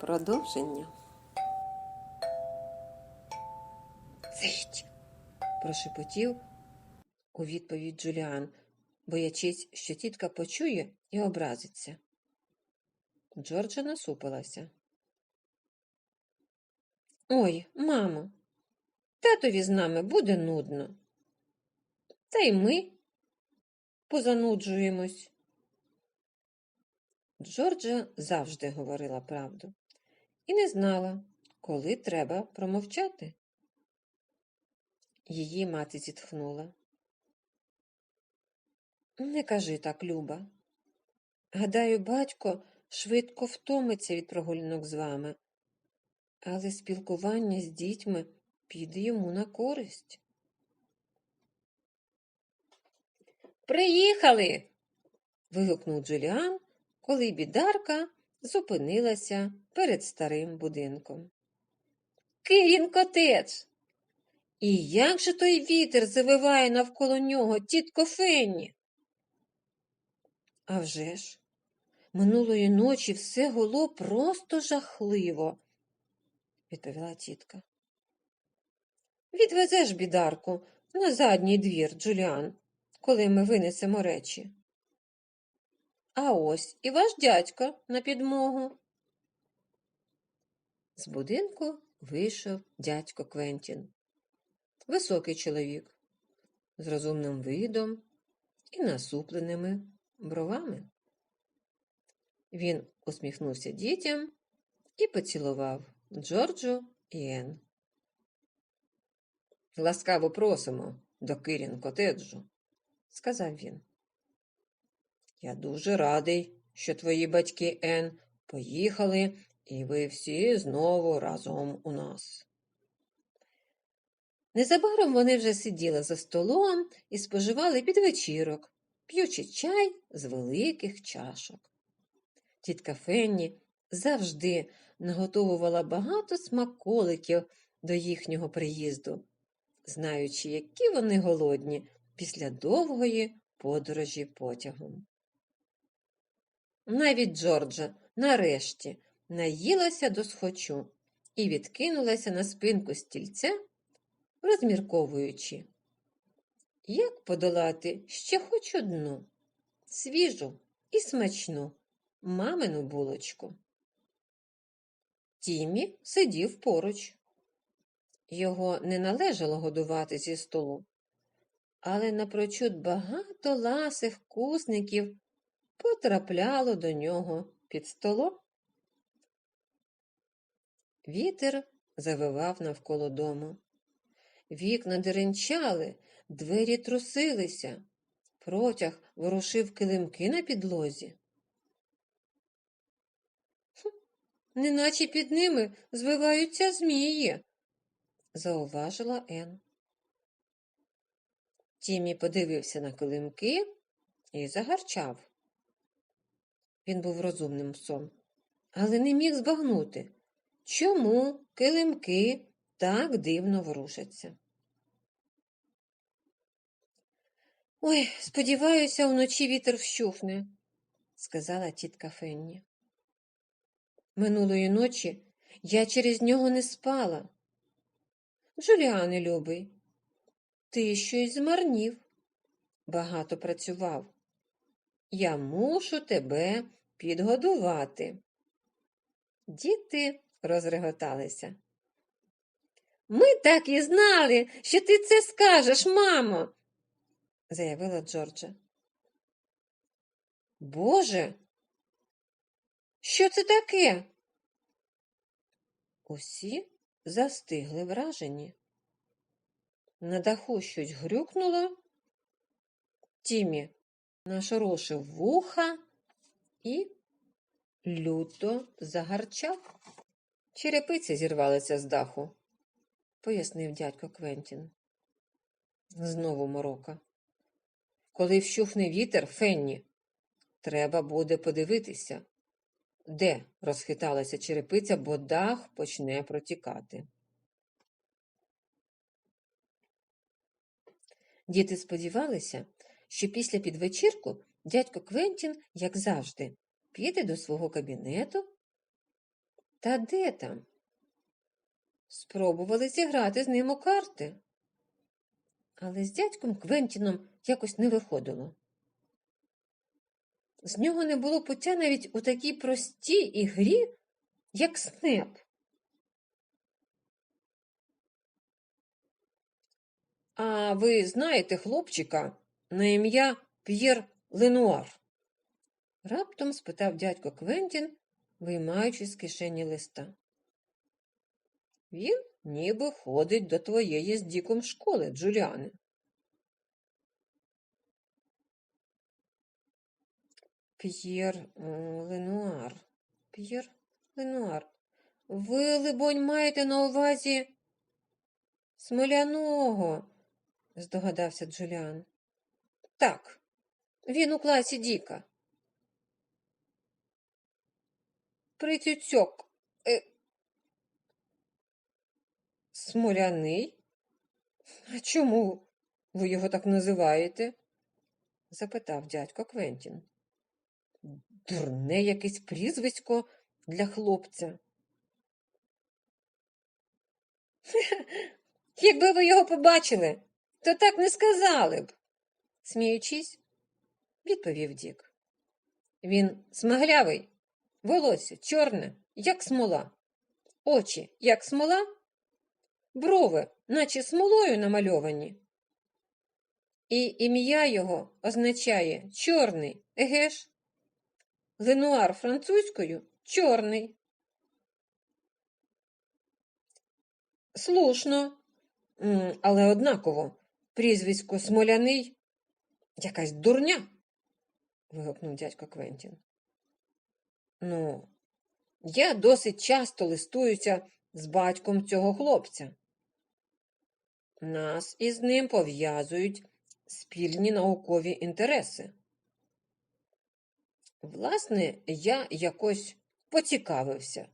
Продовження. Сидь, прошепотів у відповідь Джуліан, боячись, що тітка почує і образиться. Джорджа насупилася. Ой, мамо, татові з нами буде нудно. Та й ми позануджуємось. Джорджа завжди говорила правду і не знала, коли треба промовчати. Її мати зітхнула. Не кажи так, Люба. Гадаю, батько швидко втомиться від прогулянок з вами, але спілкування з дітьми піде йому на користь. Приїхали. вигукнув Джуліан, коли бідарка зупинилася перед старим будинком. Кирін котедж! І як же той вітер завиває навколо нього, тітко Фенні? А вже ж, минулої ночі все було просто жахливо, відповіла тітка. Відвезеш бідарку на задній двір, Джуліан, коли ми винесемо речі. А ось і ваш дядько на підмогу. З будинку вийшов дядько Квентін. Високий чоловік з розумним видом і насупленими бровами. Він усміхнувся дітям і поцілував Джорджу і Ен. Ласкаво просимо до Кирін котеджу, сказав він. Я дуже радий, що твої батьки Ен поїхали, і ви всі знову разом у нас. Незабаром вони вже сиділи за столом і споживали підвечірок, п'ючи чай з великих чашок. Тітка Фенні завжди наготовувала багато смаколиків до їхнього приїзду, знаючи, які вони голодні після довгої подорожі потягом. Навіть Джорджа нарешті наїлася до схочу і відкинулася на спинку стільця, розмірковуючи, як подолати ще хоч одну свіжу і смачну мамину булочку. Тімі сидів поруч. Його не належало годувати зі столу, але напрочуд багато ласих вкусників потрапляло до нього під столом. Вітер завивав навколо дому. Вікна деренчали, двері трусилися, протяг ворушив килимки на підлозі. «Хм, Неначе під ними звиваються змії, зауважила Ен. Тімі подивився на килимки і загарчав. Він був розумним псом, але не міг збагнути, чому килимки так дивно ворушаться. Ой, сподіваюся, вночі вітер вщухне, сказала тітка Фенні. Минулої ночі я через нього не спала. Джуліане, любий, ти щось змарнів, багато працював. Я мушу тебе підгодувати. Діти розреготалися. Ми так і знали, що ти це скажеш, мамо, заявила Джорджа. Боже, що це таке? Усі застигли вражені. На даху щось грюкнуло. Тімі нашорошив вуха і люто загарчав. Черепиці зірвалися з даху, пояснив дядько Квентін. Знову морока. Коли вщухне вітер, Фенні, треба буде подивитися, де розхиталася черепиця, бо дах почне протікати. Діти сподівалися, що після підвечірку дядько Квентін, як завжди, піде до свого кабінету Та де там? Спробували зіграти з ним у карти. Але з дядьком Квентіном якось не виходило. З нього не було пуття навіть у такій простій ігрі, як снеп. А ви знаєте хлопчика на ім'я П'єр Ленуар? Раптом спитав дядько Квентін, виймаючи з кишені листа. Він ніби ходить до твоєї з діком школи, Джуліане. П'єр е, Ленуар. П'єр Ленуар. Ви, либонь, маєте на увазі смоляного, здогадався Джуліан. Так, він у класі Діка. Притюцьок. Е... Смоляний? А чому ви його так називаєте? запитав дядько Квентін. Дурне якесь прізвисько для хлопця. Якби ви його побачили, то так не сказали б, сміючись, відповів Дік. Він смаглявий, волосся чорне, як смола, очі, як смола, брови, наче смолою намальовані. І ім'я його означає чорний, еге ж? Ленуар французькою чорний. Слушно, але однаково прізвисько Смоляний якась дурня. вигукнув дядько Квентін. Ну, я досить часто листуюся з батьком цього хлопця. Нас із ним пов'язують спільні наукові інтереси. Власне, я якось поцікавився,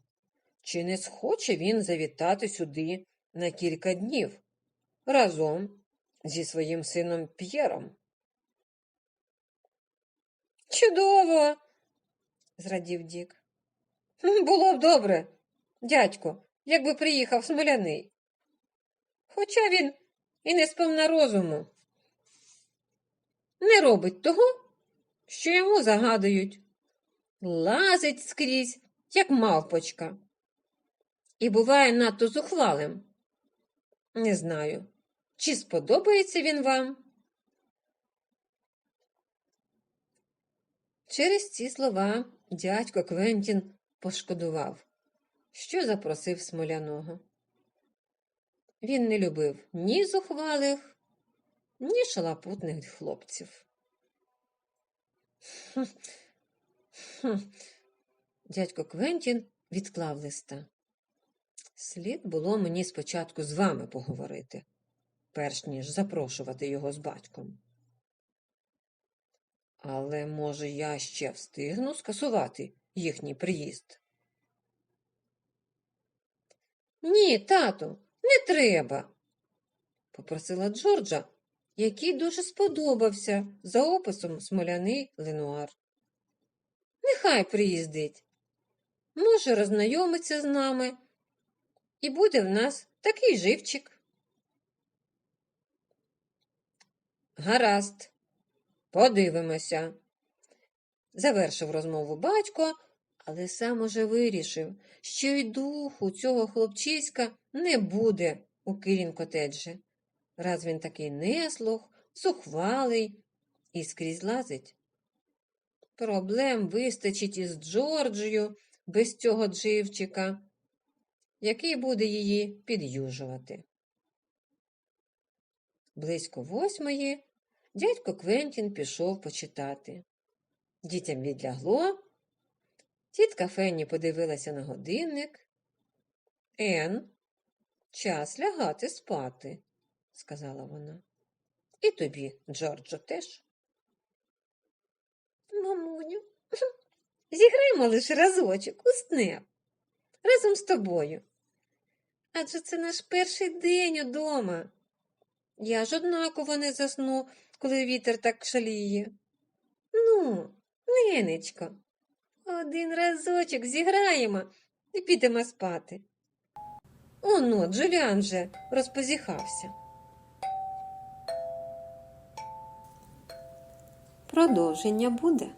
чи не схоче він завітати сюди на кілька днів разом зі своїм сином П'єром. Чудово, зрадів Дік. Було б добре, дядько, якби приїхав смоляний. Хоча він і не сповна розуму. Не робить того, що йому загадують. Лазить скрізь, як мавпочка. І буває надто зухвалим. Не знаю, чи сподобається він вам. Через ці слова дядько Квентін пошкодував, що запросив смоляного. Він не любив ні зухвалих, ні шалапутних хлопців. Дядько Квентін відклав листа. Слід було мені спочатку з вами поговорити, перш ніж запрошувати його з батьком. Але, може, я ще встигну скасувати їхній приїзд? Ні, тату, не треба, попросила Джорджа, який дуже сподобався за описом смоляний Ленуар. Нехай приїздить. Може, роззнайомиться з нами, і буде в нас такий живчик. Гаразд, подивимося, завершив розмову батько, але сам уже вирішив, що й духу цього хлопчиська не буде у Кирін котеджі. Раз він такий неслух, сухвалий і скрізь лазить. Проблем вистачить із Джорджію без цього дживчика, який буде її під'южувати. Близько восьмої дядько Квентін пішов почитати. Дітям відлягло. Тітка Фенні подивилася на годинник. Ен, час лягати спати, сказала вона. І тобі, Джорджо, теж. Мамуню, зіграємо лише разочок у снеп разом з тобою. Адже це наш перший день удома. Я ж однаково не засну, коли вітер так шаліє. Ну, ненечко, один разочок зіграємо і підемо спати. Оно, Джуліан же розпозіхався. Продовження буде.